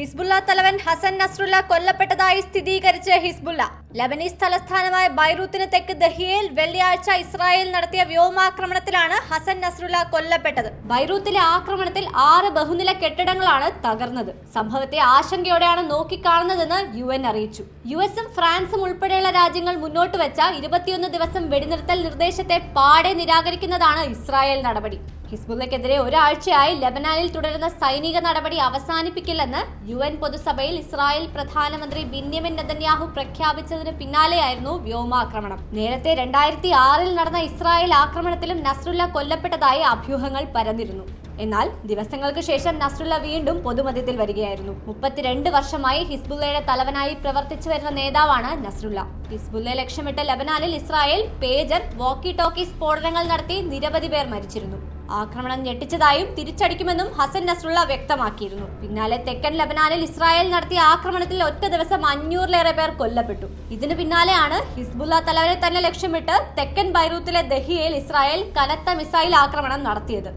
Hezbollah തലവൻ ഹസൻ നസ്രുല്ല കൊല്ലപ്പെട്ടതായി സ്ഥിരീകരിച്ച് ഹിസ്ബുള്ള ലബനീസ് തലസ്ഥാനമായ ബൈറൂത്തിന് തെക്ക് ദഹിയയിൽ വെള്ളിയാഴ്ച ഇസ്രായേൽ നടത്തിയ വ്യോമാക്രമണത്തിലാണ് ഹസൻ നസ്രുല്ല കൊല്ലപ്പെട്ടത്. ബൈറൂത്തിലെ ആക്രമണത്തിൽ ആറ് ബഹുനില കെട്ടിടങ്ങളാണ് തകർന്നത്. സംഭവത്തെ ആശങ്കയോടെയാണ് നോക്കിക്കാണുന്നതെന്ന് യു എൻ അറിയിച്ചു. യു എസും ഫ്രാൻസും ഉൾപ്പെടെയുള്ള രാജ്യങ്ങൾ മുന്നോട്ട് വെച്ച ഇരുപത്തിയൊന്ന് ദിവസം വെടിനിർത്തൽ നിർദ്ദേശത്തെ പാടെ നിരാകരിക്കുന്നതാണ് ഇസ്രായേൽ നടപടി. ഹിസ്ബുള്ളക്കെതിരെ ഒരാഴ്ചയായി ലബനാനിൽ തുടരുന്ന സൈനിക നടപടി അവസാനിപ്പിക്കില്ലെന്ന് യു എൻ പൊതുസഭയിൽ ഇസ്രായേൽ പ്രധാനമന്ത്രി ബിന്യമിൻ നെതന്യാഹു പ്രഖ്യാപിച്ചതിന് പിന്നാലെയായിരുന്നു വ്യോമാക്രമണം. നേരത്തെ രണ്ടായിരത്തി ആറിൽ നടന്ന ഇസ്രായേൽ ആക്രമണത്തിലും നസ്രുല്ല കൊല്ലപ്പെട്ടതായി അഭ്യൂഹങ്ങൾ പരന്നിരുന്നു. എന്നാൽ ദിവസങ്ങൾക്ക് ശേഷം നസ്രുല്ല വീണ്ടും പൊതുമധ്യത്തിൽ വരികയായിരുന്നു. മുപ്പത്തിരണ്ട് വർഷമായി ഹിസ്ബുല്ലയുടെ തലവനായി പ്രവർത്തിച്ചു വരുന്ന നേതാവാണ് നസ്രുല്ല. ഹിസ്ബുല്ല ലക്ഷ്യമിട്ട ലബനാനിൽ ഇസ്രായേൽ പേജർ വോക്കി ടോക്കി സ്ഫോടനങ്ങൾ നടത്തി നിരവധി പേർ മരിച്ചിരുന്നു. ആക്രമണം ഞെട്ടിച്ചതായും തിരിച്ചടിക്കുമെന്നും ഹസൻ നസ്രുള്ള വ്യക്തമാക്കിയിരുന്നു. പിന്നാലെ തെക്കൻ ലബനാനിൽ ഇസ്രായേൽ നടത്തിയ ആക്രമണത്തിൽ ഒറ്റ ദിവസം അഞ്ഞൂറിലേറെ പേർ കൊല്ലപ്പെട്ടു. ഇതിനു പിന്നാലെയാണ് ഹിസ്ബുല്ല തലവരെ തന്നെ ലക്ഷ്യമിട്ട് തെക്കൻ ബൈറൂത്തിലെ ദഹിയയിൽ ഇസ്രായേൽ കനത്ത മിസൈൽ ആക്രമണം നടത്തിയത്.